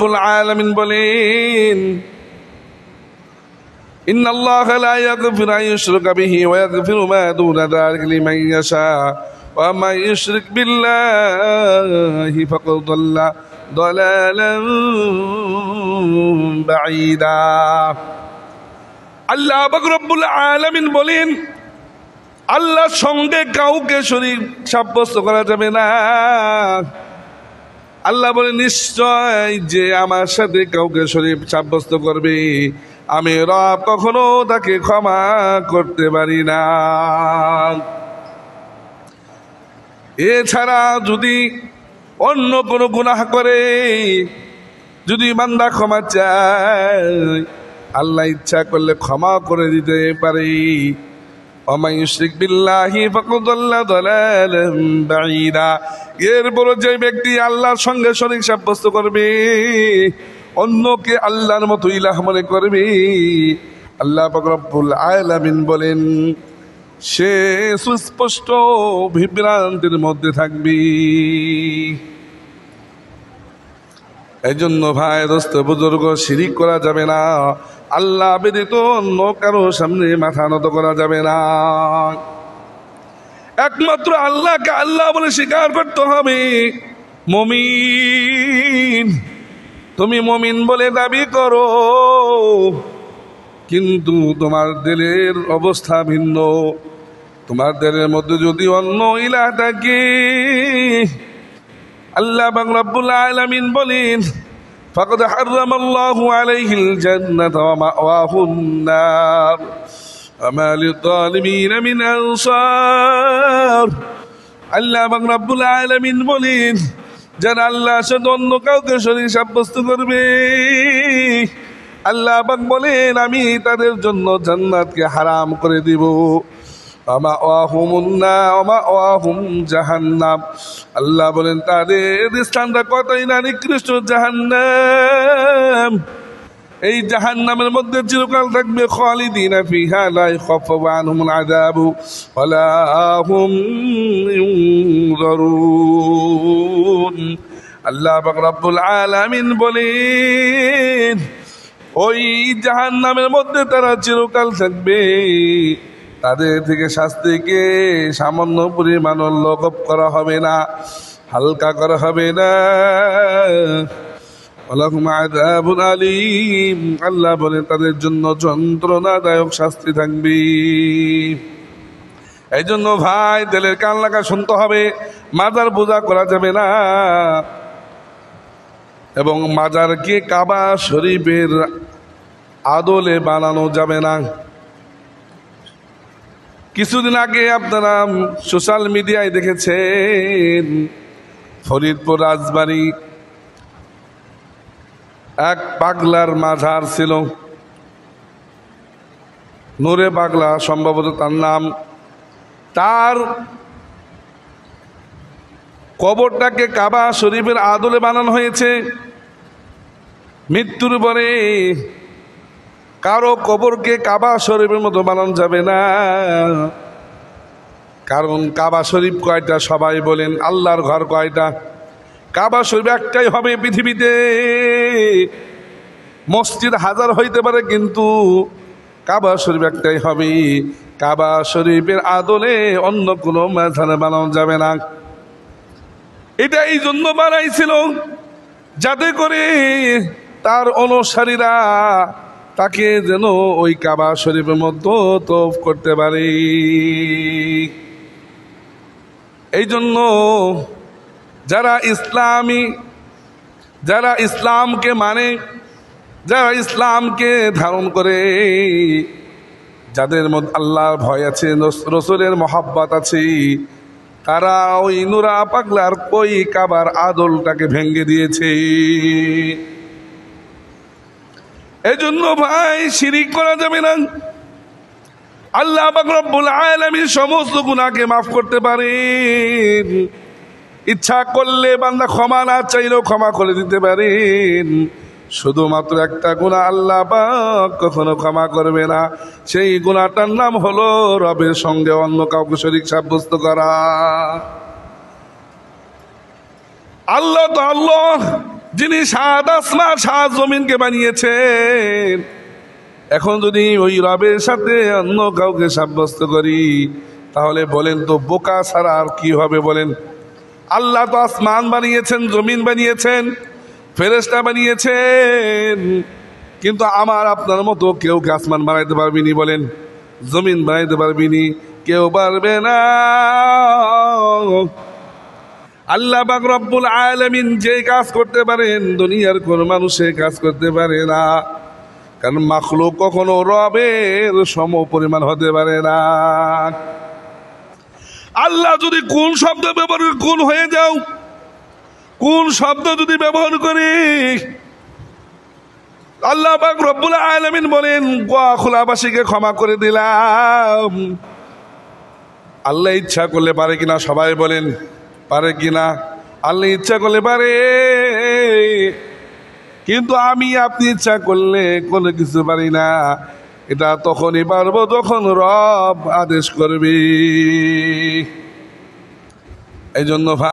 রব্বুল আলামিন বলেন إن الله لا يغفر أن يشرك به ويغفر ما دون ذلك لمن يشاء ومن يشرك بالله فقد ضل ضلالا بعيدا আল্লাহ রব্বুল আলামিন বলেন আল্লাহর সঙ্গে কাউকে শরীর সাব্যস্ত করা যাবে না আল্লাহ বলে, নিশ্চয় যে আমার সাথে কাউকে শরীফ সাব্যস্ত করবে, আমি রব কখনো তাকে ক্ষমা করতে পারি না। এছাড়া যদি অন্য কোনো গুনাহ করে, যদি বান্দা ক্ষমা চায়, আল্লাহ ইচ্ছা করলে ক্ষমা করে দিতে পারে। ومن يشرك بالله فقد ضل ضلالا بعيدا এরপর যে ব্যক্তি আল্লাহর সঙ্গে শরীক সাব্যস্ত করবে অন্যকে আল্লাহর মতো ইলাহ মনে করবে আল্লাহ পাক রব্বুল আলামিন বলেন সে সুস্পষ্ট বিভ্রান্তির মধ্যে থাকবে এই জন্য ভাই দোস্ত বুজুর্গ শিরিক করা যাবে না আল্লাহ ব্যতীত অন্য কারও সামনে মাথা নত করা যাবে না। একমাত্র আল্লাহকে আল্লাহ বলে স্বীকার করতে হবে। মমিন, তুমি মমিন বলে দাবি করো, কিন্তু তোমার দিলের অবস্থা ভিন্ন। তোমার দিলের মধ্যে যদি অন্য ইলা থাকে, আল্লাহ বাং রব্বুল আলামিন বলেন فقد حرم الله عليه الجنة ومأواه النار وما للظالمين من أنصار আল্লাহ এবং রব্বুল আলমিন বলেন যারা আল্লাহ সাথে অন্য কাউকে শরীর সাব্যস্ত করবে আল্লাহ এবং বলেন আমি তাদের জন্য জান্নাতকে হারাম করে দিব আল্লাহ বলেন, তাদের স্থানটা কতই না নিকৃষ্ট জাহান্নাম। এই জাহান্নামের মধ্যে চিরকাল থাকবে খালিদিনা ফিহা, লা ইয়াখাফু আনহুমুল আযাবু, ওয়ালা হুম ইউনজারুন। আল্লাহ আলামিন বলেন, ওই জাহান্নামের মধ্যে তারা চিরকাল থাকবে। তাদের থেকে শাস্তিকে সামান্য পরিমাণ লঘব করা হবে না, হালকা করা হবে না। আল্লাহ বলেন, তাদের জন্য যন্ত্রণাদায়ক শাস্তি থাকবে। এই জন্য ভাই, দিলের কান লাগা শুনতে হবে, মাজার পূজা করা যাবে না। এবং মাজারকে কাবা শরীফের আদলে বানানো যাবে না। কিছুদিন আগে আপনারা সোশ্যাল মিডিয়ায় দেখেছেন ফরিদপুর রাজবাড়ি এক পাগলার মাঝার ছিল। নূরে পাগলা সম্ভবত তার নাম। তার কবরটাকে কাবা শরীফের আদলে বানানো হয়েছে। মৃত্যুর পরে কারও কবরকে কাবা শরীফের মতো বানানো যাবে না। কারণ কাবা শরীফ কয়টা? সবাই বলেন, আল্লাহর ঘর কয়টা? কাবা শরীফ একটাই হবে পৃথিবীতে। মসজিদ হাজার হইতে পারে, কিন্তু কাবা শরীফ একটাই হবে। কাবা শরীফের আদলে অন্য কোনো মাঝানে বানানো যাবে না। এটা এই জন্য বানাইছিল, যাতে করে তার অনুসারীরা তাকে যেন ওই কাবা শরীফের মধ্যে তোফ করতে পারে। এই জন্য যারা ইসলামী, যারা ইসলামকে মানে যারা ইসলামকে ধারণ করে, যাদের মধ্যে আল্লাহর ভয় আছে রস- রসুলের মহাব্বত আছে, তারা ওই নুরা পাগলার কই কাবার আদলটাকে ভেঙ্গে দিয়েছে। এই জন্য ভাই শিরিক করা যাবে না। আল্লাহ রব্বুল আলামিন সমস্ত গুনাহকে মাফ করতে পারেন। ইচ্ছা করলে বান্দা ক্ষমা না চাইলেও ক্ষমা করে দিতে পারেন। শুধুমাত্র একটা গুণা আল্লাহ পাক কখনো ক্ষমা করবে না। সেই গুণাটার নাম হলো রবের সঙ্গে অন্য কাউকে শরীক সাব্যস্ত করা। আল্লাহ তো আল্লাহ যিনি সাত আসমান সাত জমিনকে বানিয়েছেন, এখন যদি ওই রবের সাথে অন্য কাউকে সাব্যস্ত করি, তাহলে বলেন তো বোকা ছাড়া আর কি হবে বলেন? আল্লাহ তো আসমান বানিয়েছেন, জমিন বানিয়েছেন ফেরেস্তা বানিয়েছেন, কিন্তু আমার, আপনার মতো কেউ কে আসমান বানাইতে পারবিনি বলেন? জমিন বানাইতে পারবিনি কেউ পারবে না। আল্লাহ বাক রব্বুল আলামিন যে কাজ করতে পারেন, দুনিয়ার কোন মানুষে কাজ করতে পারে না। কারণ মাখলুক কখনো রবের সম পরিমাণ হতে পারে না। আল্লাহ যদি কোন শব্দ ব্যবহার করে কোন হয়ে যাও, কোন শব্দ যদি ব্যবহার করি, আল্লাহ পাক রব্বুল আলামিন বলেন গোয়া খোলাবাসীকে ক্ষমা করে দিলাম। আল্লাহ ইচ্ছা করলে পারে কিনা সবাই বলেন। পারে কিনা? আল্লাহ ইচ্ছা করলে পারে। কিন্তু আমি আপনি ইচ্ছা করলে কোনো কিছু পারি না। এটা তখনই পারব তখন রব আদেশ করবি। এই জন্য